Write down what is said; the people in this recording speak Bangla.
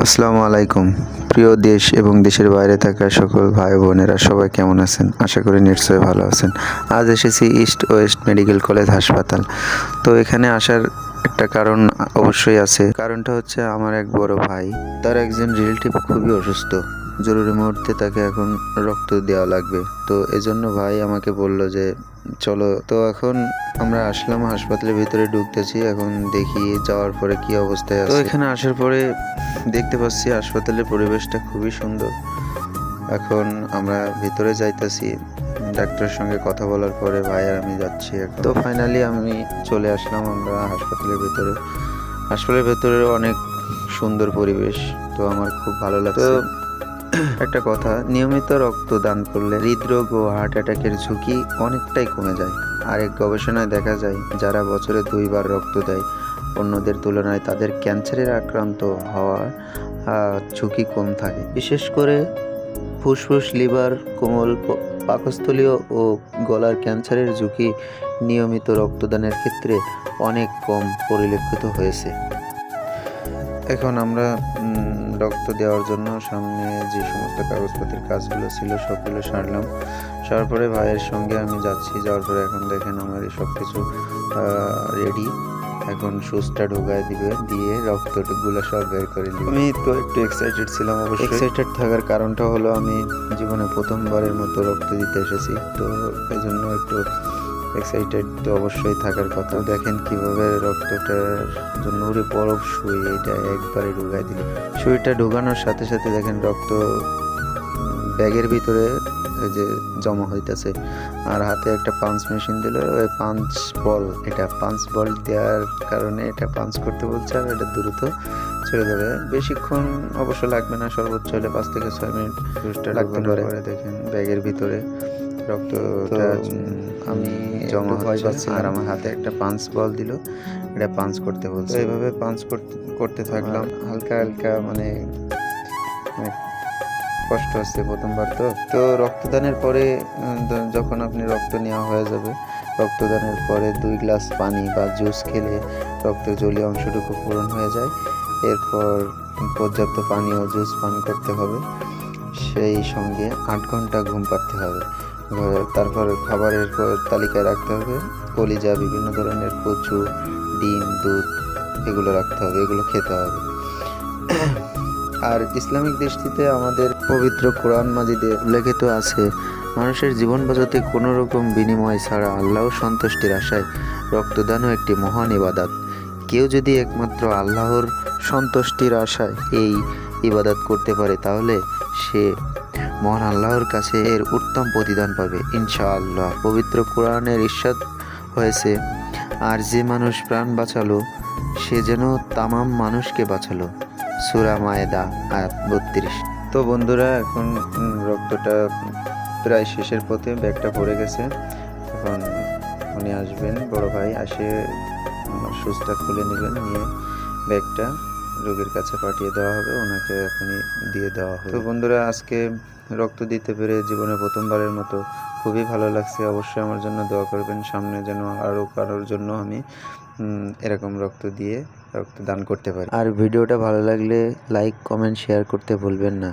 আসসালামু আলাইকুম। প্রিয় দেশ এবং দেশের বাইরে থাকা সকল ভাই বোনেরা, সবাই কেমন আছেন? আশা করি নিশ্চয়ই ভালো আছেন। আজ এসেছি ইস্ট ওয়েস্ট মেডিকেল কলেজ হাসপাতাল। তো এখানে আসার একটা কারণ অবশ্যই আছে। কারণটা হচ্ছে আমার এক বড় ভাই। তার একজন রিলেটিভ খুবই অসুস্থ। জরুরি মুহূর্তে তাকে এখন রক্ত দেওয়া লাগবে। তো এজন্য ভাই আমাকে বলল যে চলো। তো এখন আমরা আসলাম হাসপাতালের ভিতরে ঢুকতেছি এখন দেখি যাওয়ার পরে কি অবস্থায় আছে। তো এখানে আসার পরে দেখতে পাচ্ছি হাসপাতালের পরিবেশটা খুবই সুন্দর। এখন আমরা ভিতরে যাইতেছি ডাক্তারের সঙ্গে কথা বলার পরে ভাই আর আমি যাচ্ছি। তো ফাইনালি আমি চলে আসলাম আমরা হাসপাতালের ভিতরে। হাসপাতালের ভেতরে অনেক সুন্দর পরিবেশ তো আমার খুব ভালো লাগছে। একটা কথা, নিয়মিত রক্তদান করলে হৃদরোগ ও হার্ট অ্যাটাকের ঝুঁকি অনেকটাই কমে যায়। আর এক গবেষণায় দেখা যায়, যারা বছরে দুইবার রক্ত দেয়, অন্যদের তুলনায় তাদের ক্যান্সারের আক্রান্ত হওয়ার ঝুঁকি কম থাকে। বিশেষ করে ফুসফুস, লিভার, কোমল পাকস্থলীয় ও গলার ক্যান্সারের ঝুঁকি নিয়মিত রক্তদানের ক্ষেত্রে অনেক কম পরিলক্ষিত হয়েছে। এখন আমরা রক্ত দেওয়ার জন্য সামনে যে সমস্ত কাগজপত্রের কাজগুলো ছিল সবগুলো সারলাম। সারার পরে ভাইয়ের সঙ্গে আমি যাচ্ছি যাওয়ার পরে এখন দেখেন আমার এই সব কিছু রেডি এখন সুচটা ঢোকায় দিবে দিয়ে রক্তগুলো সব বের করে দিবে আমি তো একটু এক্সাইটেড ছিলাম অবশ্যই। এক্সাইটেড থাকার কারণটা হলো আমি জীবনে প্রথমবারের মতো রক্ত দিতে এসেছি তো এই জন্য একটু এক্সাইটেড তো অবশ্যই থাকার কথা। দেখেন কীভাবে রক্তটার জন্য উড়ে বরফ শুয়ে এটা একবারে ঢুকাই দিল। সুইটা ঢুকানোর সাথে সাথে দেখেন রক্ত ব্যাগের ভিতরে এই যে জমা হইতেছে। আর হাতে একটা পাঞ্চ মেশিন দিল ওই পাঞ্চ বল এটা পাঞ্চ বল দেওয়ার কারণে এটা পাঞ্চ করতে বলছে আর এটা দ্রুত চলে যাবে। বেশিক্ষণ অবশ্য লাগবে না সর্বোচ্চ হলে পাঁচ থেকে ছয় মিনিট লাগতে পারে দেখেন। ব্যাগের ভিতরে। রক্তটা আমি জমা ভয় আর আমার হাতে একটা পাঞ্চ বল দিল। এটা পাঞ্চ করতে বলছে। এইভাবে পাঞ্চ করতে করতে থাকলাম। হালকা হালকা মানে মানে কষ্ট হচ্ছে প্রথমবার তো। তো রক্তদানের পরে যখন আপনি রক্ত নেওয়া হয়ে যাবে রক্তদানের পরে দুই গ্লাস পানি বা জুস খেলে রক্তের জলীয় অংশটুকু পূরণ হয়ে যায়। এরপর পর্যাপ্ত পানি ও জুস পান করতে হবে। সেই সঙ্গে আট ঘণ্টা ঘুম পাড়তে হবে। তারপর খাবারের তালিকায় রাখতে হবে। কলিজা, বিভিন্ন ধরনের কচু, ডিম, দুধ এগুলো রাখতে হবে, এগুলো খেতে হবে। আর ইসলামিক দৃষ্টিতে আমাদের পবিত্র কোরআন মাজিদে উল্লেখিত আছে, মানুষের জীবন বাঁচাতে কোনো রকম বিনিময় ছাড়া আল্লাহ সন্তুষ্টির আশায় রক্তদানও একটি মহান ইবাদত। কেউ যদি একমাত্র আল্লাহর সন্তুষ্টির আশায় এই ইবাদত করতে পারে, তাহলে সে মহান আল্লাহর কাছে এর উত্তম প্রতিদান পাবে, ইনশাআল্লাহ। পবিত্র কোরআনের ইস্বাদ হয়েছে, আর যে মানুষ প্রাণ বাঁচালো, সে যেন তামাম মানুষকে বাঁচালো। সুরা মায়েদা, আয়াত বত্রিশ। তো বন্ধুরা, এখন রক্তটা প্রায় শেষের পথে ব্যাগটা পড়ে গেছে। এখন উনি আসবেন। বড় ভাই আসে সুচটা খুলে নেবেন নিয়ে ব্যাগটা। রোগীর কাছে পাঠিয়ে দেওয়া হবে, ওনাকে এখনই দিয়ে দেওয়া হবে। তো বন্ধুরা, আজকে রক্ত দিতে পেরে জীবনে প্রথমবারের মতো খুবই ভালো লাগছে। অবশ্যই আমার জন্য দোয়া করবেন, সামনে যেন আরও কারোর জন্য আমি এরকম রক্ত দিয়ে রক্ত দান করতে পারি। আর ভিডিওটা ভালো লাগলে লাইক, কমেন্ট, শেয়ার করতে ভুলবেন না।